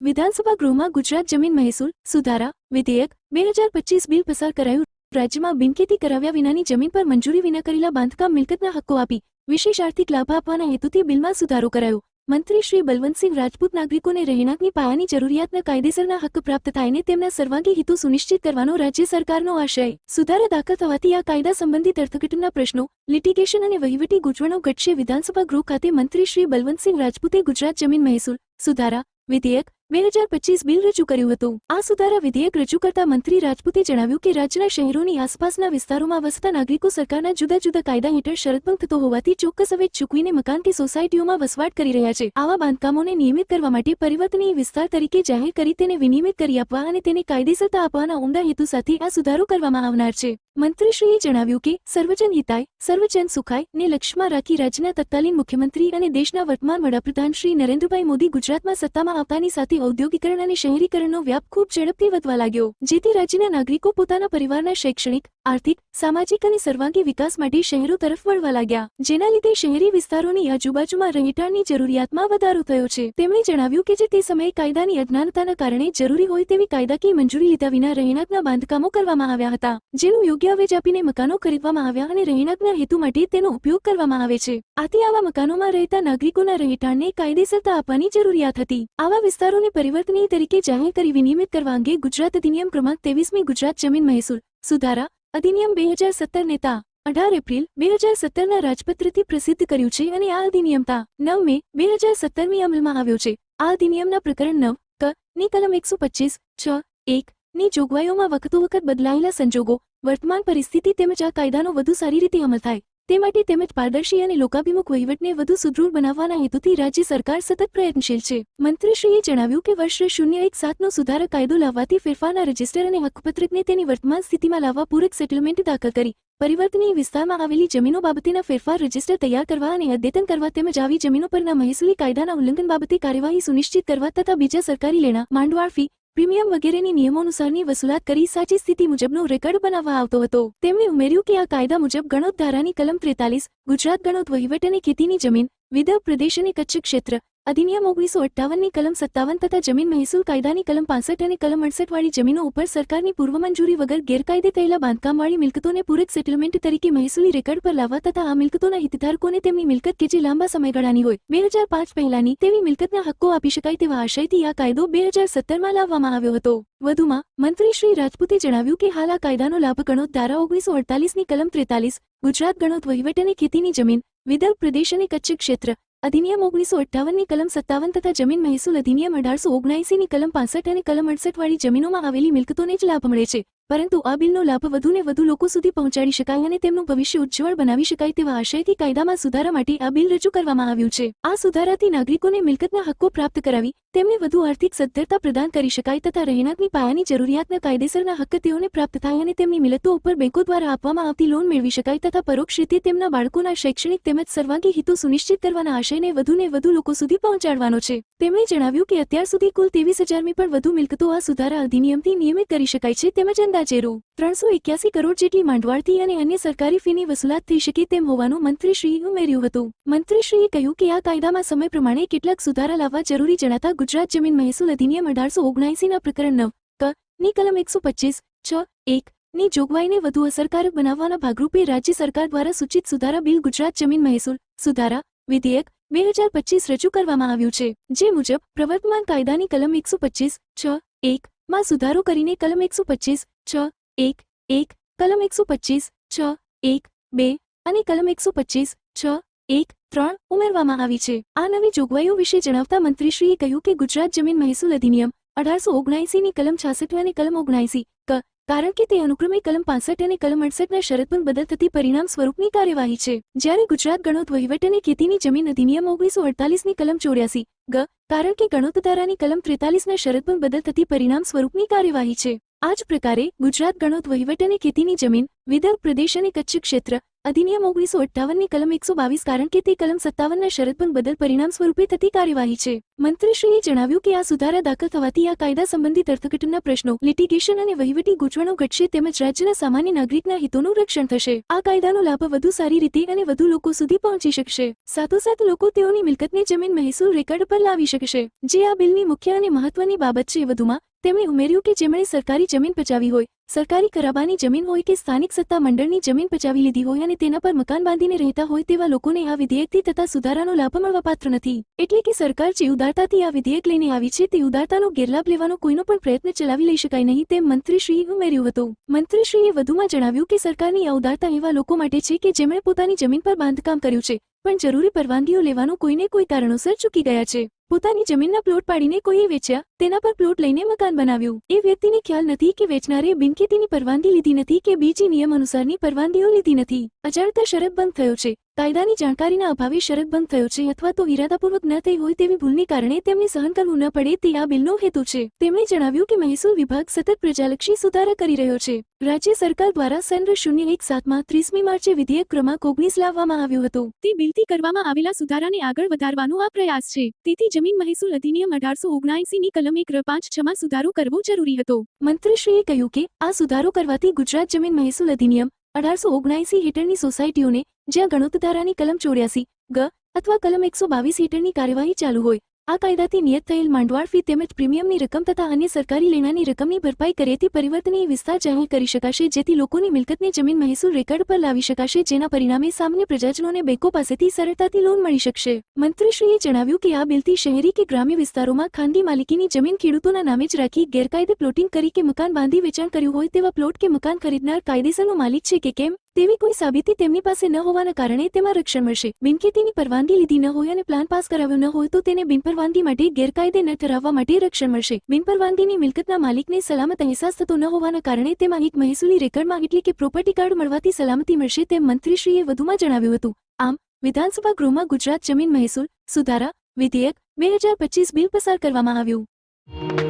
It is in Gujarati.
વિધાનસભા ગૃહમાં ગુજરાત જમીન મહેસૂલ, સુધારા, વિધેયક, બે હજાર પચીસ બિલ પસાર કરાયું. રાજ્યમાં બિનખેતી કરાવ્યા વિનાની જમીન પર મંજૂરી વિના કરેલા બાંધકામ મિલકતના હક્કો આપી વિશેષ આર્થિક લાભ આપવાના હેતુથી બિલમાં સુધારો કરાયો. મંત્રી શ્રી બલવંતસિંહ રાજપૂત નાગરિકોને રહેણાંકની પાયાની જરૂરિયાતના કાયદેસરના હક્ક પ્રાપ્ત થાય ને તેમના સર્વાંગી હિતો સુનિશ્ચિત કરવાનો રાજ્ય સરકારનો આશય. સુધારા દાખલ થવાથી આ કાયદા સંબંધિત અર્થઘટનના પ્રશ્નો લિટિગેશન અને વહીવટી ગૂંચવણો ઘટશે. વિધાનસભા ગૃહ ખાતે મંત્રી શ્રી બલવંતસિંહ રાજપૂતે ગુજરાત જમીન મહેસૂલ, સુધારા, વિધેયક બે હજાર પચીસ બિલ રજૂ કર્યું હતું. આ સુધારા વિધેયક રજૂ કરતા મંત્રી રાજપૂતે જણાવ્યું કે રાજ્યના શહેરોની આસપાસના વિસ્તારોમાં વસતા નાગરિકો સરકારના જુદા જુદા કાયદા હેઠળ શરતભંગ થતો હોવાથી ચોક્કસ અવેજ ચૂકવીને મકાન કે સોસાયટીઓમાં વસવાટ કરી રહ્યા છે. આવા બાંધકામોને નિયમિત કરવા માટે પરિવર્તનીય વિસ્તાર તરીકે જાહેર કરી તેને વિનિયમિત કરી આપવા અને તેને કાયદેસરતા આપવાના ઉમદા હેતુ સાથે આ સુધારો કરવામાં આવનાર છે. મંત્રીશ્રીએ જણાવ્યું કે, સર્વજન હિતાય, સર્વજન સુખાય ને લક્ષ્યમાં રાખી રાજ્યના તત્કાલીન મુખ્યમંત્રી અને દેશના વર્તમાન વડાપ્રધાન શ્રી નરેન્દ્રભાઈ મોદી ગુજરાતમાં સત્તામાં આવતાની સાથે ઔદ્યોગિકરણ અને શહેરીકરણનો વ્યાપ ખૂબ ઝડપથી વધવા લાગ્યો, જેથી રાજ્યના નાગરિકો પોતાના પરિવારના શૈક્ષણિક, આર્થિક, સામાજિક અને સર્વાંગી વિકાસ માટે શહેરો તરફ વળવા લાગ્યા. જેના લીધે શહેરી વિસ્તારોની આજુબાજુમાં રહેઠાણની જરૂરિયાતમાં વધારો થયો છે. તેમણે જણાવ્યું કે જે તે સમયે કાયદાની અજ્ઞાનતાના કારણે જરૂરી હોય તેવી કાયદાકીય મંજૂરી લીધા વિના રહેણાંકના બાંધકામો કરવામાં આવ્યા હતા, જેનું યોગ્ય અવેજ આપીને મકાનો ખરીદવામાં આવ્યા અને રહેણાંકના હેતુ માટે તેનો ઉપયોગ કરવામાં આવે છે. આથી આવા મકાનોમાં રહેતા નાગરિકોના રહેઠાણને કાયદેસરતા આપવાની જરૂરિયાત હતી. આવા વિસ્તારોને પરિવર્તનીય તરીકે જાહેર કરી વિનિયમિત કરવા અંગે ગુજરાત અધિનિયમ ક્રમાંક તેવીસમી ગુજરાત જમીન મહેસૂલ સુધારા અધિનિયમ બે હજાર સત્તર નેતા અઢાર એપ્રિલ બે હજાર સત્તરના રાજપત્રથી પ્રસિદ્ધ કર્યું છે અને આ અધિનિયમતા નવ મે બે હજાર સત્તરમી અમલમાં આવ્યો છે. આ અધિનિયમના પ્રકરણ નવ ક ની કલમ એકસો પચીસ છ એક ની જોગવાઈઓમાં વખતો વખત બદલાયેલા સંજોગો, વર્તમાન પરિસ્થિતિ તેમજ આ કાયદાનો વધુ સારી રીતે અમલ થાય. તે માટે તેમજ પારદર્શી અને લોકાભિમુખ વહીવટને વધુ સુદૃઢ બનાવવાના હેતુથી રાજ્ય સરકાર સતત પ્રયત્નશીલ છે. મંત્રીશ્રીએ જણાવ્યું કે વર્ષ શૂન્ય એક સાતનો સુધારા કાયદો લાવવાથી ફેરફારના રજિસ્ટર અને હકપત્રકને તેની વર્તમાન સ્થિતિમાં લાવવા પૂરક સેટલમેન્ટ દાખલ કરી. પરિવર્તનીય વિસ્તારમાં આવેલી જમીનો બાબતેના ફેરફાર રજિસ્ટર તૈયાર કરવા અને અદ્યતન કરવા તેમજ આવી જમીનો પરના મહેસૂલી કાયદાના ઉલ્લંઘન બાબતે કાર્યવાહી સુનિશ્ચિત કરવા તથા બીજા સરકારી લેણા, માંડવાળ ફી પ્રીમિયમ વગેરેની નિયમોનુસારની વસૂલાત કરી સાચી સ્થિતિ મુજબનો રેકર્ડ બનાવવા આવતો હતો. તેમણે ઉમેર્યું કે આ કાયદા મુજબ ગણોત ધારાની કલમ ત્રેતાલીસ, ગુજરાત ગણોત વહીવટ અને ખેતીની જમીન, વિદર્ભ પ્રદેશ અને કચ્છ ક્ષેત્ર અધિનિયમ ઓગણીસો અઠ્ઠાવનની કલમ સત્તાવન તથા જમીન મહેસૂલ કાયદાની કલમ પાસઠ અને કલમ અડસઠ વાળી જમીનો ઉપર સરકારની પૂર્વ મંજૂરી વગર ગેરકાયદે થયેલા બાંધકામવાળી મિલકતોને પૂરક સેટલમેન્ટ તરીકે મહેસૂલી રેકર્ડ પર લાવવા તથા આ મિલકતોના હિતધારકોને તેમની મિલકત કે જે લાંબા સમયગાળાની હોય, બે હજાર પાંચ પહેલાની તેવી મિલકતના હક્કો આપી શકાય તેવા આશયથી આ કાયદો બે હજાર સત્તરમાં લાવવામાં આવ્યો હતો. વધુમાં, મંત્રી શ્રી રાજપૂતે જણાવ્યું કે હાલ આ કાયદાનો લાભ ગણોત ધારા ઓગણીસો અડતાલીસની કલમ ત્રેતાલીસ, ગુજરાત ગણોત વહીવટ અને ખેતીની જમીન, વિદર્ભ પ્રદેશ અને કચ્છ ક્ષેત્ર અધિનિયમ ઓગણીસો અઠ્ઠાવનની કલમ સત્તાવન તથા જમીન મહેસૂલ અધિનિયમ અઢારસો ઓગણસીની કલમ પાસઠ અને કલમ અડસઠ વાળી જમીનોમાં આવેલી મિલકતોને જ લાભ મળે છે. પરંતુ આ બિલનો લાભ વધુને વધુ લોકો સુધી પહોંચાડી શકાય અને તેમનું ભવિષ્ય ઉજ્જવળ બનાવી શકાય તેવા આશયથી કાયદામાં સુધારા માટે આ બિલ રજૂ કરવામાં આવ્યું છે. આ સુધારાથી નાગરિકોને મિલકતના હક્કો પ્રાપ્ત કરાવી તેમને વધુ આર્થિક સદ્ધરતા પ્રદાન કરી શકાય તથા રહેણાંકની પાયાની જરૂરિયાતના કાયદેસરના હક્ક તેઓને પ્રાપ્ત થાય અને તેમની મિલતો ઉપર બેંકો દ્વારા આપવામાં આવતી લોન મેળવી શકાય તથા પરોક્ષ રીતે તેમના બાળકોના શૈક્ષણિક તેમજ સર્વાંગી હિતો સુનિશ્ચિત કરવાના આશયને વધુને વધુ લોકો સુધી પહોંચાડવાનો છે. તેમણે જણાવ્યું કે અત્યાર સુધી કુલ ત્રેવીસ હજારની પણ વધુ મિલકતો આ સુધારા અધિનિયમથી નિયમિત કરી શકાય છે તેમજ અંદાજે રૂ ત્રણસો એક્યાસી કરોડ જેટલી માંડવાળથી અને અન્ય સરકારી ફીની વસૂલાત થઈ શકે તેમ હોવાનું મંત્રીશ્રીએ ઉમેર્યું હતું. મંત્રીશ્રીએ કહ્યું કે આ કાયદામાં સમય પ્રમાણે કેટલાક સુધારા લાવવા જરૂરી જણાતા ગુજરાત જમીન મહેસૂલ અધિનિયમ અઢારસો ઓગણએંસીના પ્રકરણ નવ, ક, ની કલમ એકસો પચીસ, છ, એક, ની જોગવાઈને વધુ અસરકારક બનાવવાના ભાગરૂપે રાજ્ય સરકાર દ્વારા સૂચિત સુધારા બિલ ગુજરાત જમીન મહેસૂલ સુધારા વિધેયક બે હજાર પચીસ રજૂ કરવામાં આવ્યું છે. જે મુજબ, પ્રવર્તમાન કાયદાની કલમ એકસો પચીસ, છ, એક માં સુધારો કરીને કલમ એકસો પચીસ, છ, એક એક, કલમ એકસો પચીસ, છ, એક, બે અને કલમ એકસો પચીસ, છ, એક, ત્રણ ઉમેરવામાં આવી છે. આ નવી જોગવાઈઓ વિશે જણાવતા મંત્રીશ્રીએ કહ્યું કે ગુજરાત જમીન મહેસૂલ અધિનિયમ અઢારસો ઓગણએંસીની કલમ છાસઠ અને કલમ ઓગણસી ક, કારણ કે તે અનુક્રમે કલમ પાસઠ અને કલમ અડસઠના પણ બદલ થતી પરિણામ સ્વરૂપની કાર્યવાહી છે. જ્યારે ગુજરાત ગણોત વહીવટ અને ખેતીની જમીન અધિનિયમ ઓગણીસો અડતાલીસની કલમ ચોર્યાસી ગ, કારણ કે ગણોતધારાની કલમ ત્રેતાલીસના શરતમાં બદલ થતી પરિણામ સ્વરૂપની કાર્યવાહી છે. આ જ પ્રકારે ગુજરાત ગણોત વહીવટ અને ખેતીની જમીન, વિદર્ભ પ્રદેશ અને કચ્છ ક્ષેત્ર અધિનિયમ ઓગણીસો અઠ્ઠાવનની કલમ એકસો બાવીસ કારણ કે તે કલમ સત્તાવનના શરત પણ બદલ પરિણામ સ્વરૂપે થતી કાર્યવાહી છે. મંત્રીશ્રીએ જણાવ્યું કે આ સુધારા દાખલ થવાથી આ કાયદા સંબંધિત અર્થઘટનના પ્રશ્નો લિટિગેશન અને વહીવટી ગૂંચવણો ઘટશે તેમજ રાજ્યના સામાન્ય નાગરિકના હિતોનું રક્ષણ થશે. આ કાયદાનો લાભ વધુ સારી રીતે અને વધુ લોકો સુધી પહોંચી શકશે. સાથોસાથ લોકો તેઓની મિલકતને જમીન મહેસૂલ રેકર્ડ પર લાવી શકશે. જે આ બિલની મુખ્ય અને મહત્વની બાબત છે. વધુમાં તેમણે ઉમેર્યું કે જેમણે સરકારી જમીન પચાવી હોય, સરકારી કરાબાની જમીન હોય કે સ્થાનિક સત્તા મંડળની જમીન પચાવી લીધી હોય અને તેના પર મકાન બાંધીને રહેતા હોય તેવા લોકોને આ વિધેયકથી થતા સુધારાનો લાભ મળવાપાત્ર નથી. એટલે કે સરકાર જે ઉદારતાથી આ વિધેયક લઈને આવી છે, તે ઉદારતાનો ગેરલાભ લેવાનો કોઈનો પણ પ્રયત્ન ચલાવી લઈ શકાય નહીં, તેમ મંત્રીશ્રીએ ઉમેર્યું હતું. મંત્રીશ્રીએ વધુમાં જણાવ્યું કે સરકારની આ ઉદારતા એવા લોકો માટે છે કે જેમણે પોતાની જમીન પર બાંધકામ કર્યું છે, પણ જરૂરી પરવાનગીઓ લેવાનું કોઈને કોઈ કારણોસર ચૂકી ગયા છે. પોતાની જમીનના પ્લોટ પાડીને કોઈએ વેચ્યા, તેના પર પ્લોટ લઈને મકાન બનાવ્યું. એ વ્યક્તિને ખ્યાલ નથી કે વેચનારે બિનખેતીની પરવાનગી લીધી નથી કે બીજી નિયમ અનુસારની પરવાનગીઓ લીધી નથી. અજાણતા શરતભંગ થયો છે. કાયદાની જાણકારીના અભાવે શરતભંગ થયો છે અથવા તો ઇરાદાપૂર્વક ન થઈ હોય તેવી ભૂલને કારણે તેમને સહન કરવું ન પડે તે આ બિલનો હેતુ છે. તેમણે જણાવ્યું કે મહેસૂલ વિભાગ સતત પ્રજાલક્ષી સુધારા કરી રહ્યો છે. રાજ્ય સરકાર દ્વારા સન્ર શૂન્ય એક સાતમાં ત્રીસમી માર્ચે વિધેયક ક્રમાંક ઓગણીસ લાવવામાં આવ્યું હતું. તે બિલથી કરવામાં આવેલા સુધારાને આગળ વધારવાનો આ પ્રયાસ છે. તેથી જમીન મહેસૂલ અધિનિયમ અઢારસો ની કલમ એક પાંચ છમાં સુધારો કરવો જરૂરી હતો. મંત્રીશ્રીએ કહ્યું કે આ સુધારો કરવાથી ગુજરાત જમીન મહેસૂલ અધિનિયમ અઢારસો ઓગણાએસી હેઠળની સોસાયટીઓને જ્યાં ગણોતધારાની કલમ ચોર્યાસી ગ અથવા કલમ એકસો બાવીસ હેઠળની કાર્યવાહી ચાલુ હોય આ કાયદાથી નિયત થયેલ માંડવાળ ફી તેમજ પ્રીમિયમની રકમ તથા અન્ય સરકારી લેણાની રકમની ભરપાઈ કરેથી પરિવર્તનીય વિસ્તાર જાહેર કરી શકાશે, જેથી લોકોની મિલકતને જમીન મહેસૂલ રેકર્ડ પર લાવી શકાશે, જેના પરિણામે સામાન્ય પ્રજાજનોને બેંકો પાસેથી સરળતાથી લોન મળી શકશે. મંત્રીશ્રીએ જણાવ્યું કે આ બિલથી શહેરી કે ગ્રામ્ય વિસ્તારોમાં ખાનગી માલિકીની જમીન ખેડૂતોના નામે જ રાખી ગેરકાયદે પ્લોટિંગ કરી કે મકાન બાંધી વેચાણ કર્યું હોય તેવા પ્લોટ કે મકાન ખરીદનાર કાયદેસરનો માલિક છે કે કેમ? તેવી કોઈ સાબિતી તેમની પાસે ન હોવાના કારણે તેમાં રક્ષણ મળશે. બિનખેતીની પરવાનગી લીધી ન હોય અને પ્લાન પાસ કરાવ્યો ન હોય તો તેને બિનપરવાનગી માટે ગેરકાયદે ન ઠરાવવા માટે રક્ષણ મળશે. બિનપરવાનગીની મિલકતના માલિકને સલામત અહેસાસ થતો ન હોવાના કારણે તેમાં એક મહેસૂલી રેકર્ડમાં એટલે કે પ્રોપર્ટી કાર્ડ મળવાથી સલામતી મળશે તેમ મંત્રીશ્રીએ વધુમાં જણાવ્યું હતું. આમ, વિધાનસભા ગૃહમાં ગુજરાત જમીન મહેસૂલ, સુધારા, વિધેયક, બે હજાર પચીસ બિલ પસાર કરવામાં આવ્યું.